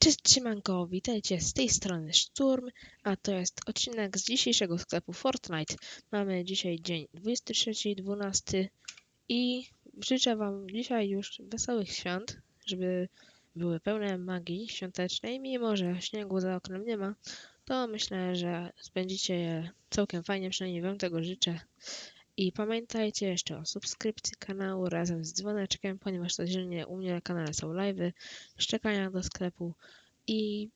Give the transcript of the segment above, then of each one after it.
Cześć, Siemanko, witajcie z tej strony Szturm, a to jest odcinek z dzisiejszego sklepu Fortnite. Mamy dzisiaj dzień 23.12 i życzę Wam dzisiaj już wesołych świąt, żeby były pełne magii świątecznej, mimo że śniegu za oknem nie ma, to myślę, że spędzicie je całkiem fajnie, przynajmniej Wam tego życzę. I pamiętajcie jeszcze o subskrypcji kanału razem z dzwoneczkiem, ponieważ codziennie u mnie na kanale są live'y, szczekania do sklepu i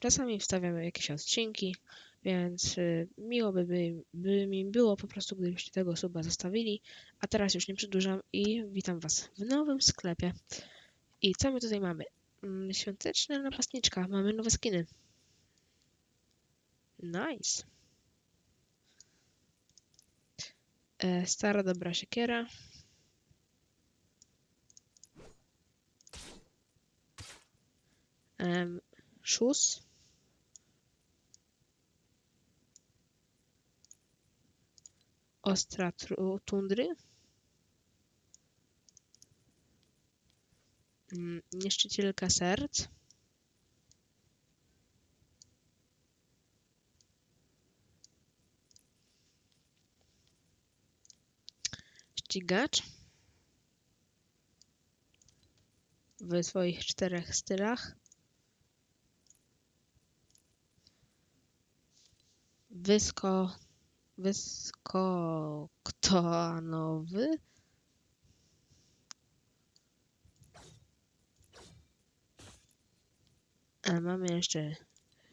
czasami wstawiamy jakieś odcinki, więc y, miło by, by, by mi było po prostu, gdybyście tego suba zostawili. A teraz już nie przedłużam i witam Was w nowym sklepie. I co my tutaj mamy? Mm, Świąteczna napastniczka, mamy nowe skiny. Nice. Stara dobra siekiera. Em, Szus. Ostra tundry. Mm, Niszczycielka serc. Ścigacz. W swoich czterech stylach. Wysko... Wyskoktanowy. A mamy jeszcze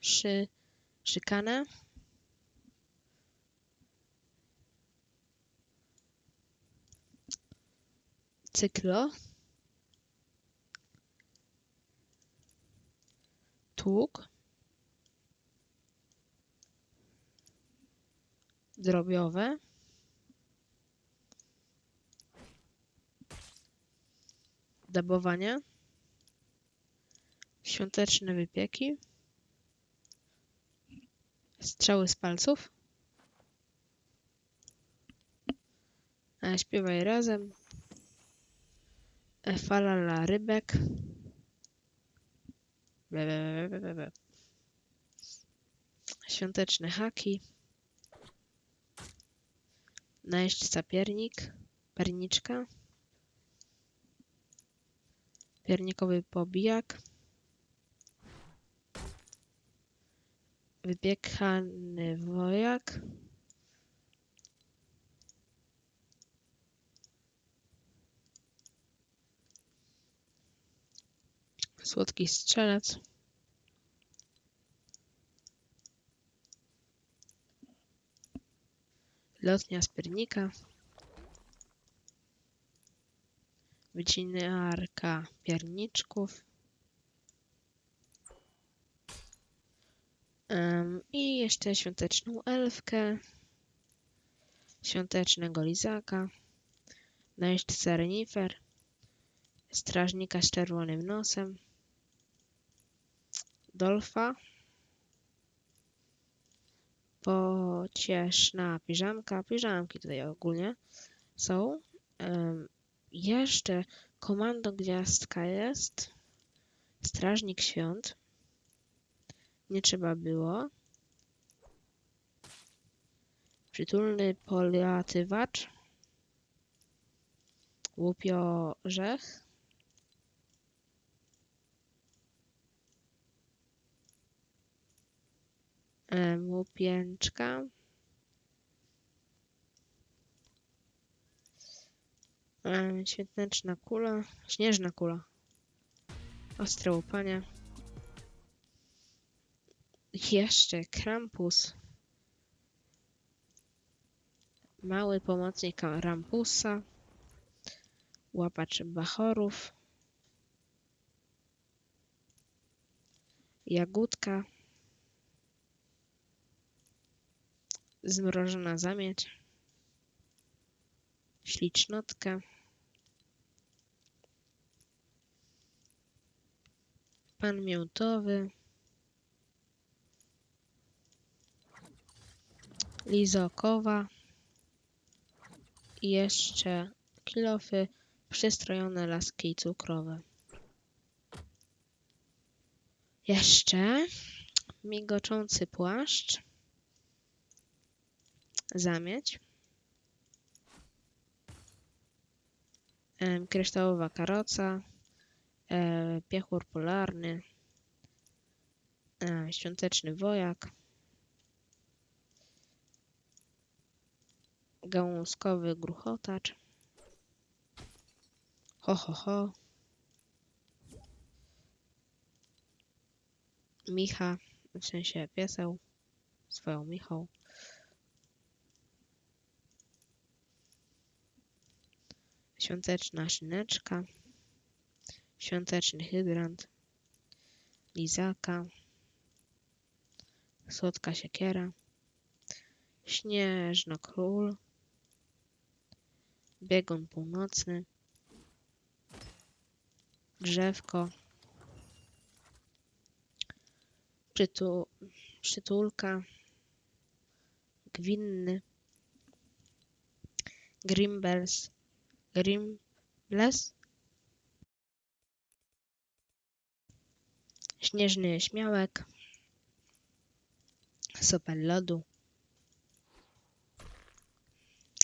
szy... Szykanę. Cyklo. Tłuk. Drobiowe. Dabowania. Świąteczne wypieki. Strzały z palców. E, Śpiewaj razem. E, Falala rybek. Be, be, be, be. Świąteczne haki. Najeźdźca piernik. Perniczka. Piernikowy pobijak. Wypiekany wojak. Słodki strzelec. Lotnia z piernika. Wycinarka pierniczków. Em, I jeszcze świąteczną elfkę. Świątecznego lizaka. Najeźdźca renifer. Strażnika z czerwonym nosem. Dolfa. Pocieszna piżamka. Piżamki tutaj ogólnie są. Em, jeszcze komando gwiazdka jest. Strażnik świąt. Nie trzeba było. Przytulny poliatywacz. Łupiorzech. Em, Łupięczka. Em, Świąteczna kula. Śnieżna kula. Ostre łupanie. Jeszcze Krampus. Mały pomocnik Rampusa. Łapacz bachorów. Jagódka. Zmrożona zamieć. Ślicznotka. Pan miętowy. Lizokowa. I jeszcze kilofy, przystrojone laski cukrowe. Jeszcze migoczący płaszcz. Zamieć. Kryształowa karoca. Piechur polarny. Świąteczny wojak. Gałązkowy gruchotacz. Ho, ho, ho. Micha, w sensie pieseł, swoją Michą. Świąteczna szyneczka. Świąteczny hydrant. Lizaka. Słodka siekiera. Śnieżno-król. Biegun północny. Drzewko. Przytu, przytulka. Gwinny. Grimbels. Grimbles. Śnieżny śmiałek. Sopel lodu.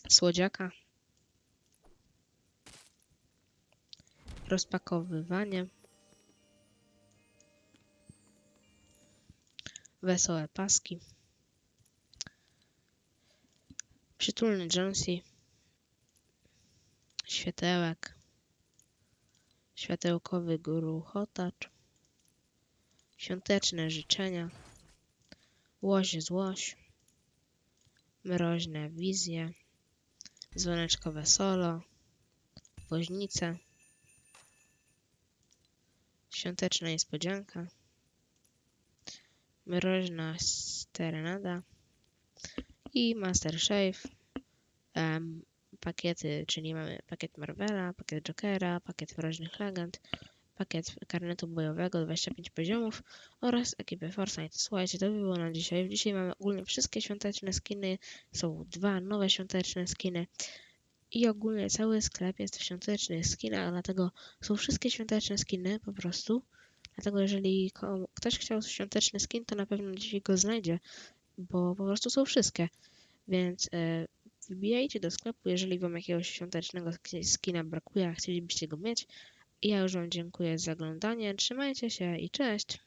Słodziaka. Rozpakowywanie. Wesołe paski. Przytulny Jonesy. Światełek. Światełkowy gruchotacz. Świąteczne życzenia. Łoś złoś. Mroźne wizje. Dzwoneczkowe solo. Woźnice. Świąteczna niespodzianka. Mroźna serenada. I Masterchef. Em, pakiety, czyli mamy pakiet Marvela, pakiet Jokera, pakiet Mroźnych Legend, pakiet karnetu bojowego 25 poziomów oraz ekipy Fortnite. Słuchajcie, to by było na dzisiaj. Dzisiaj mamy ogólnie wszystkie świąteczne skiny. Są dwa nowe świąteczne skiny. I ogólnie cały sklep jest w świątecznych skinach, dlatego są wszystkie świąteczne skiny po prostu. Dlatego jeżeli ktoś chciał świąteczny skin, to na pewno dzisiaj go znajdzie, bo po prostu są wszystkie. Więc e, wbijajcie do sklepu, jeżeli wam jakiegoś świątecznego sk- skina brakuje, a chcielibyście go mieć. Ja już wam dziękuję za oglądanie. Trzymajcie się i cześć!